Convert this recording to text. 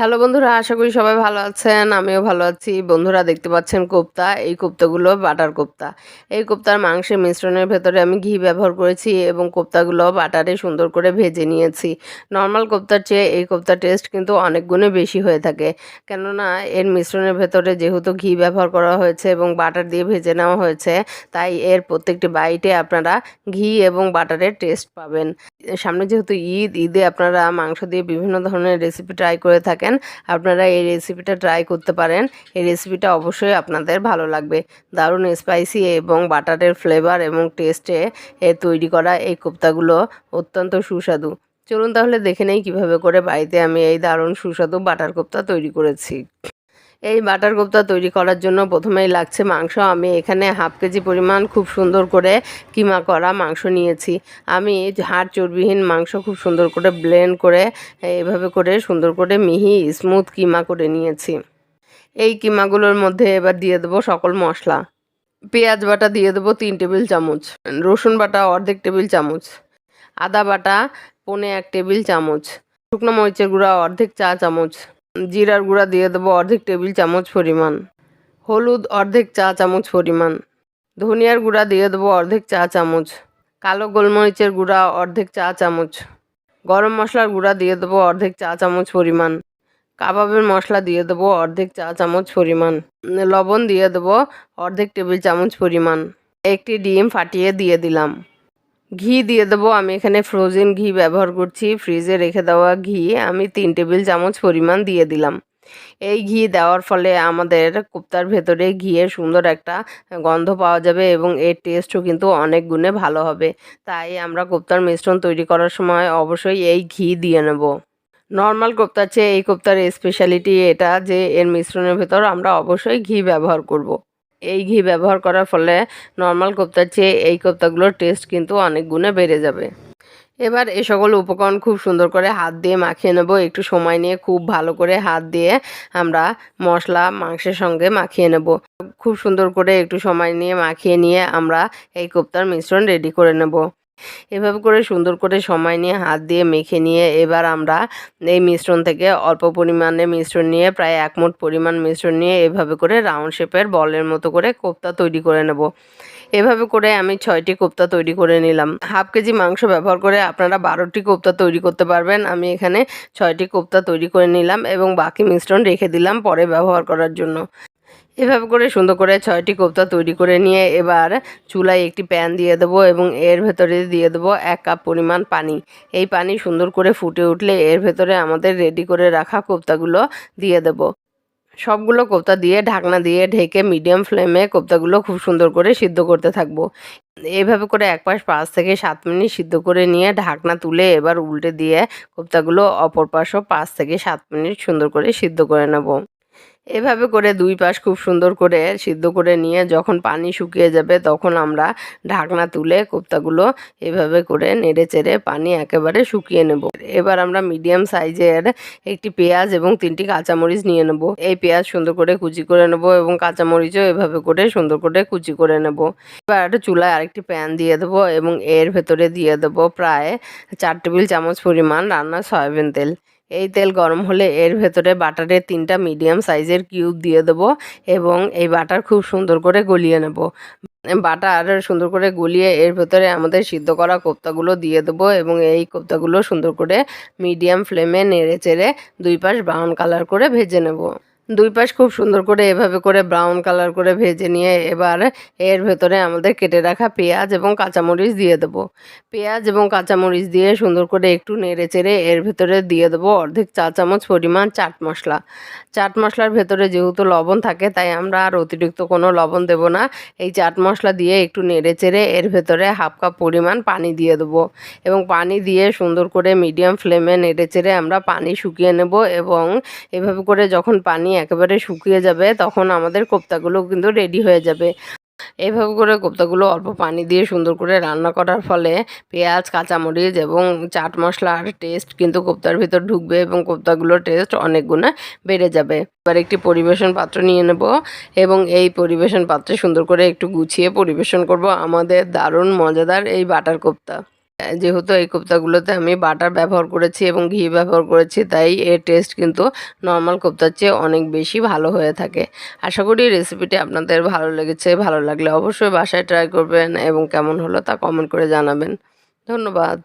Hello বন্ধুরা, আশা করি সবাই ভালো আছেন, আমিও ভালো আছি। বন্ধুরা, দেখতে পাচ্ছেন কোপ্তা, এই কোপ্তাগুলো বাটার কোপ্তা। এই কোপ্তার মাংসের মিশ্রণের ভেতরে আমি ঘি ব্যবহার করেছি এবং কোপ্তাগুলো বাটারে সুন্দর করে ভেজে নিয়েছি। নর্মাল কোপ্তার চেয়ে এই কোপ্তার টেস্ট কিন্তু অনেক গুণে বেশি হয়ে থাকে। কেননা, এর মিশ্রণের ভেতরে যেহেতু ঘি ব্যবহার করা হয়েছে এবং বাটার দিয়ে ভেজে নেওয়া হয়েছে, তাই এর প্রত্যেকটি বাইটে আপনারা ঘি এবং বাটারের টেস্ট পাবেন। সামনে যেহেতু ঈদ, ঈদে আপনারা মাংস দিয়ে বিভিন্ন ধরনের রেসিপি ট্রাই করে থাকেন আপনারা এই রেসিপিটা ট্রাই করতে পারেন। এই রেসিপিটা অবশ্যই আপনাদের ভালো লাগবে। দারুণ স্পাইসি এবং বাটারের ফ্লেভার এবং টেস্টে এ তৈরি করা এই কোপ্তাগুলো অত্যন্ত সুস্বাদু। চলুন তাহলে দেখে নেই কীভাবে করে বাড়িতে আমি এই দারুণ সুস্বাদু বাটার কোপ্তা তৈরি করেছি। এই বাটার কোপ্তা তৈরি করার জন্য প্রথমেই লাগছে মাংস। আমি এখানে হাফ কেজি পরিমাণ খুব সুন্দর করে কিমা করা মাংস নিয়েছি। আমি হাড় চর্বিহীন মাংস খুব সুন্দর করে ব্লেন্ড করে, এভাবে করে সুন্দর করে মিহি স্মুথ কিমা করে নিয়েছি। এই কিমাগুলোর মধ্যে এবার দিয়ে দেবো সকল মশলা। পেঁয়াজ বাটা দিয়ে দেবো তিন টেবিল চামচ। রসুন বাটা অর্ধেক টেবিল চামচ। আদা বাটা পনে এক টেবিল চামচ। শুকনো মরিচের গুঁড়া অর্ধেক চা চামচ। জিরার গুঁড়া দিয়ে দেবো অর্ধেক টেবিল চামচ পরিমাণ। হলুদ অর্ধেক চা চামচ পরিমাণ। ধনিয়ার গুঁড়া দিয়ে দেবো অর্ধেক চা চামচ। কালো গোলমরিচের গুঁড়া অর্ধেক চা চামচ। গরম মশলার গুঁড়া দিয়ে দেবো অর্ধেক চা চামচ পরিমাণ। কাবাবের মশলা দিয়ে দেবো অর্ধেক চা চামচ পরিমাণ। লবণ দিয়ে দেবো অর্ধেক টেবিল চামচ পরিমাণ। একটি ডিম ফাটিয়ে দিয়ে দিলাম। ঘি দিয়ে দেবো। আমি এখানে ফ্রোজেন ঘি ব্যবহার করছি। ফ্রিজে রেখে দেওয়া ঘি আমি তিন টেবিল চামচ পরিমাণ দিয়ে দিলাম। এই ঘি দেওয়ার ফলে আমাদের কোপ্তার ভেতরে ঘিয়ের সুন্দর একটা গন্ধ পাওয়া যাবে এবং এর টেস্টও কিন্তু অনেক গুণে ভালো হবে। তাই আমরা কোপ্তার মিশ্রণ তৈরি করার সময় অবশ্যই এই ঘি দিয়ে নেব। নর্মাল কোপ্তার চেয়ে এই কোপ্তার স্পেশালিটি এটা যে এর মিশ্রণের ভেতর আমরা অবশ্যই ঘি ব্যবহার করব। এই ঘি ব্যবহার করার ফলে নর্মাল কোপ্তার চেয়ে এই কোপ্তাগুলোর টেস্ট কিন্তু অনেক গুণে বেড়ে যাবে। এবার এ সকল উপকরণ খুব সুন্দর করে হাত দিয়ে মাখিয়ে নেব। একটু সময় নিয়ে খুব ভালো করে হাত দিয়ে আমরা মশলা, মাংসের সঙ্গে মাখিয়ে নেব। খুব সুন্দর করে একটু সময় নিয়ে মাখিয়ে নিয়ে আমরা এই কোপ্তার মিশ্রণ রেডি করে নেব। এভাবে করে সুন্দর করে সময় নিয়ে হাত দিয়ে মেখে নিয়ে এবার আমরা এই মিশ্রণ থেকে অল্প পরিমাণে মিশ্রণ নিয়ে প্রায় এক মুঠ পরিমাণ মিশ্রণ নিয়ে এভাবে করে রাউন্ড শেপের বলের মতো করে কোপ্তা তৈরি করে নেব। এভাবে করে আমি ছয়টি কোপ্তা তৈরি করে নিলাম। হাফ কেজি মাংস ব্যবহার করে আপনারা বারোটি কোপ্তা তৈরি করতে পারবেন। আমি এখানে ছয়টি কোপ্তা তৈরি করে নিলাম এবং বাকি মিশ্রণ রেখে দিলাম পরে ব্যবহার করার জন্য। এভাবে করে সুন্দর করে ছয়টি কোপ্তা তৈরি করে নিয়ে এবার চুলায় একটি প্যান দিয়ে দেবো এবং এর ভেতরে দিয়ে দেবো এক কাপ পরিমাণ পানি। এই পানি সুন্দর করে ফুটে উঠলে এর ভেতরে আমাদের রেডি করে রাখা কোপ্তাগুলো দিয়ে দেবো। সবগুলো কোপ্তা দিয়ে ঢাকনা দিয়ে ঢেকে মিডিয়াম ফ্লেমে কোপ্তাগুলো খুব সুন্দর করে সিদ্ধ করতে থাকব। এইভাবে করে এক পাশ পাঁচ থেকে সাত মিনিট সিদ্ধ করে নিয়ে ঢাকনা তুলে এবার উল্টে দিয়ে কোপ্তাগুলো অপর পাশও পাঁচ থেকে সাত মিনিট সুন্দর করে সিদ্ধ করে নেব। এভাবে করে দুই পাশ খুব সুন্দর করে সিদ্ধ করে নিয়ে যখন পানি শুকিয়ে যাবে তখন আমরা ঢাকনা তুলে কোপ্তাগুলো এভাবে করে নেড়ে চেড়ে পানি একেবারে শুকিয়ে নেব। এবার আমরা মিডিয়াম সাইজের একটি পেঁয়াজ এবং তিনটি কাঁচামরিচ নিয়ে নেব। এই পেঁয়াজ সুন্দর করে কুচি করে নেব এবং কাঁচামরিচও এভাবে করে সুন্দর করে কুচি করে নেব। এবার চুলায় আরেকটি প্যান দিয়ে দেবো এবং এর ভেতরে দিয়ে দেবো প্রায় চার টেবিল চামচ পরিমাণ রান্নার সয়াবিন তেল। এই তেল গরম হলে এর ভেতরে বাটারের তিনটা মিডিয়াম সাইজের কিউব দিয়ে দেবো এবং এই বাটার খুব সুন্দর করে গলিয়ে নেব। বাটার সুন্দর করে গলিয়ে এর ভেতরে আমাদের সিদ্ধ করা কোপ্তাগুলো দিয়ে দেবো এবং এই কোপ্তাগুলো সুন্দর করে মিডিয়াম ফ্লেমে নেড়ে চেড়ে দুই পাশ ব্রাউন কালার করে ভেজে নেব। দুই পাশ খুব সুন্দর করে এভাবে করে ব্রাউন কালার করে ভেজে নিয়ে এবার এর ভেতরে আমাদের কেটে রাখা পেঁয়াজ এবং কাঁচামরিচ দিয়ে দেবো। পেঁয়াজ এবং কাঁচামরিচ দিয়ে সুন্দর করে একটু নেড়ে চেড়ে এর ভেতরে দিয়ে দেবো অর্ধেক চা চামচ পরিমাণ চাট মশলা। চাট মশলার ভেতরে যেহেতু লবণ থাকে, তাই আমরা আর অতিরিক্ত কোনো লবণ দেব না। এই চাট মশলা দিয়ে একটু নেড়ে চেড়ে এর ভেতরে হাফ কাপ পরিমাণ পানি দিয়ে দেবো এবং পানি দিয়ে সুন্দর করে মিডিয়াম ফ্লেমে নেড়ে চেড়ে আমরা পানি শুকিয়ে নেব এবং এভাবে করে যখন পানি একেবারে শুকিয়ে যাবে, তখন আমাদের কোপ্তাগুলো কিন্তু রেডি হয়ে যাবে। এইভাবে করে কোপ্তাগুলো অল্প পানি দিয়ে সুন্দর করে রান্না করার ফলে পেঁয়াজ, কাঁচামরিচ এবং চাট মশলার টেস্ট কিন্তু কোপ্তার ভিতর ঢুকবে এবং কোপ্তাগুলোর টেস্ট অনেক গুণে বেড়ে যাবে। এবার একটি পরিবেশন পাত্র নিয়ে নেব এবং এই পরিবেশন পাত্রে সুন্দর করে একটু গুছিয়ে পরিবেশন করব। আমাদের দারুণ মজাদার এই বাটার কোপ্তা। যেহেতু এই কোপ্তাগুলোতে আমি বাটার ব্যবহার করেছি এবং ঘি ব্যবহার করেছি, তাই এর টেস্ট কিন্তু নর্মাল কোপ্তার চেয়ে অনেক বেশি ভালো হয়ে থাকে। আশা করি রেসিপিটি আপনাদের ভালো লেগেছে। ভালো লাগলে অবশ্যই বাসায় ট্রাই করবেন এবং কেমন হলো তা কমেন্ট করে জানাবেন। ধন্যবাদ।